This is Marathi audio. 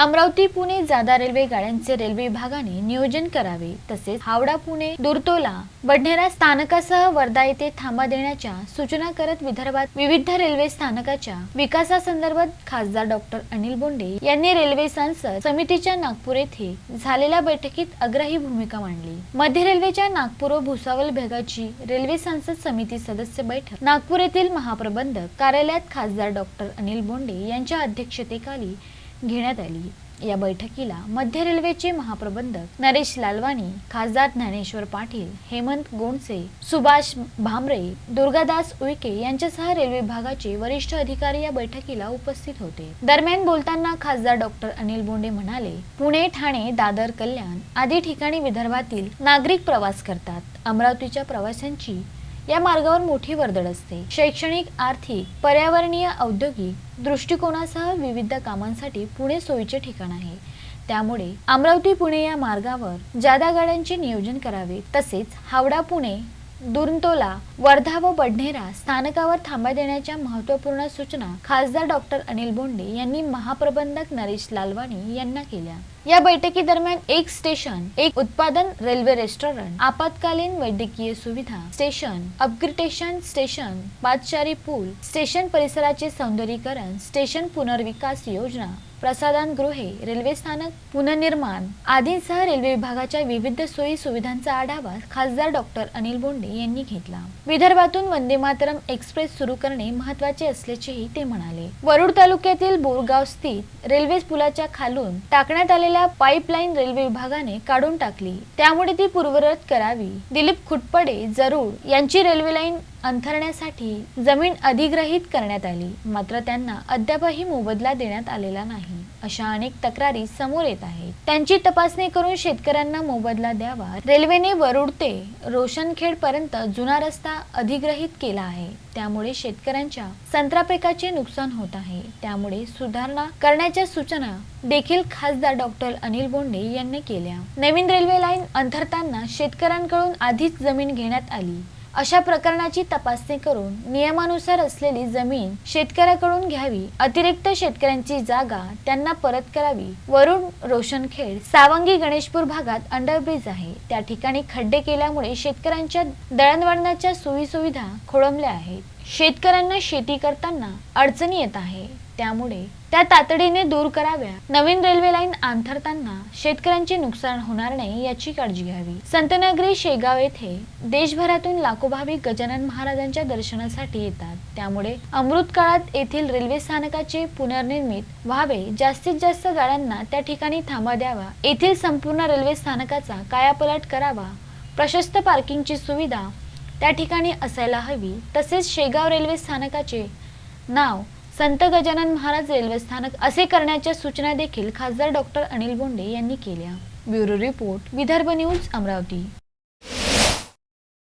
अमरावती पुणे जादा रेल्वे गाड्यांचे रेल्वे विभागाने नियोजन करावे. तसेच हावडा पुणे दुर्तोला बडनेरा स्थानकासह वर्धा येथे थांबा देण्याच्या सूचना करत विदर्भात विविध रेल्वे स्थानकाच्या विकासासंदर्भात खासदार डॉक्टर अनिल बोंडे यांनी रेल्वे संसद समितीच्या नागपूर येथे झालेल्या बैठकीत अग्रही भूमिका मांडली. मध्य रेल्वेच्या नागपूर व भुसावल विभागाची रेल्वे संसद समिती सदस्य बैठक नागपूर येथील महाप्रबंधक कार्यालयात खासदार डॉक्टर अनिल बोंडे यांच्या अध्यक्षतेखाली घेण्यात आली. या बैठकीला मध्य रेल्वेचे महाप्रबंधक नरेश लालवानी खासदार ज्ञानेश्वर पाटील हेमंत गोंडसे सुभाष भामरे दुर्गादास उईके यांच्यासह रेल्वे विभागाचे वरिष्ठ अधिकारी या बैठकीला उपस्थित होते. दरम्यान बोलताना खासदार डॉक्टर अनिल बोंडे म्हणाले पुणे ठाणे दादर कल्याण आदी ठिकाणी विदर्भातील नागरिक प्रवास करतात. अमरावतीच्या प्रवाशांची या मार्गावर मोठी वर्दळ असते. शैक्षणिक आर्थिक पर्यावरणीय औद्योगिक दृष्टिकोनासह विविध कामांसाठी पुणे सोयीचे ठिकाण आहे. त्यामुळे अमरावती पुणे या मार्गावर जादा गाड्यांचे नियोजन करावे तसेच हावडा पुणे दुरंतोला वर्धा व बडनेरा स्थानकावर थांबा देण्याच्या महत्त्वपूर्ण सूचना खासदार डॉक्टर अनिल बोंडे यांनी महाप्रबंधक नरेश लालवाणी यांना केल्या. या बैठकीदरम्यान एक स्टेशन एक उत्पादन रेल्वे रेस्टॉरंट आपत्कालीन वैद्यकीय सुविधा स्टेशन अपग्रेडेशन स्टेशन पादचारी पूल स्टेशन परिसराचे सौंदर्यीकरण स्टेशन पुनर्विकास योजना प्रसादानगृहे रेल्वे स्थानक पुनर्निर्माण आदींसह रेल्वे विभागाच्या विविध सोयी सुविधांचा आढावा खासदार डॉक्टर अनिल बोंडे यांनी घेतला. विदर्भातून वंदे मातरम एक्सप्रेस सुरू करणे महत्त्वाचे असल्याचेही ते म्हणाले. वरुड तालुक्यातील बोरगाव स्थित रेल्वे पुलाच्या खालून टाकण्यात आलेल्या पाईपलाईन रेल्वे विभागाने काढून टाकली. त्यामुळे ती पूर्वरत करावी. दिलीप खुटपडे जरूर यांची रेल्वे लाईन अंथरण्यासाठी जमीन अधिग्रहित करण्यात आली मात्र त्यांना अद्यापही मोबदला देण्यात आलेला नाही अशा अनेक तक्रारी समोर येत आहेत. त्यांची तपासणी करून शेतकऱ्यांना मोबदला द्यावा रेल्वेने वरुड ते रोशनखेड पर्यंत जुना रस्ता अधिग्रहित केला आहे. त्यामुळे शेतकऱ्यांच्या संत्रा पिकाचे नुकसान होत आहे. त्यामुळे सुधारणा करण्याच्या सूचना देखील खासदार डॉक्टर अनिल बोंडे यांनी केल्या. नवीन रेल्वे लाईन अंथरताना शेतकऱ्यांकडून आधीच जमीन घेण्यात आली. अशा प्रकरणाची तपासणी करून नियमानुसार असलेली जमीन शेतकऱ्याकडून घ्यावी. अतिरिक्त शेतकऱ्यांची जागा त्यांना परत करावी. वरुण रोशनखेड सावंगी गणेशपूर भागात अंडरब्रिज आहे. त्या ठिकाणी खड्डे केल्यामुळे शेतकऱ्यांच्या दळणवळणाच्या सोयीसुविधा खोळंबल्या आहेत. शेतकऱ्यांना शेती करताना अडचणी येत आहे. त्यामुळे त्या तातडीने दूर कराव्या. नवीन रेल्वे लाईन अंथरताना शेतकऱ्यांचे नुकसान होणार नाही याची काळजी घ्यावी. संतनगरी शेगाव येथे देशभरातून लाखो भाविक गजानन महाराजांच्या दर्शनासाठी येतात. त्यामुळे अमृत काळात येथील रेल्वे स्थानकाचे पुनर्निर्मित व्हावे. जास्तीत जास्त गाड्यांना त्या ठिकाणी थांबा द्यावा. येथील संपूर्ण रेल्वे स्थानकाचा कायापलट करावा. प्रशस्त पार्किंगची सुविधा त्या ठिकाणी असायला हवी. तसेच शेगाव रेल्वे स्थानकाचे नाव संत गजानन महाराज रेल्वे स्थानक असे करण्याच्या सूचना देखील खासदार डॉक्टर अनिल बोंडे यांनी केल्या. Bureau report Vidarbha news Amravati.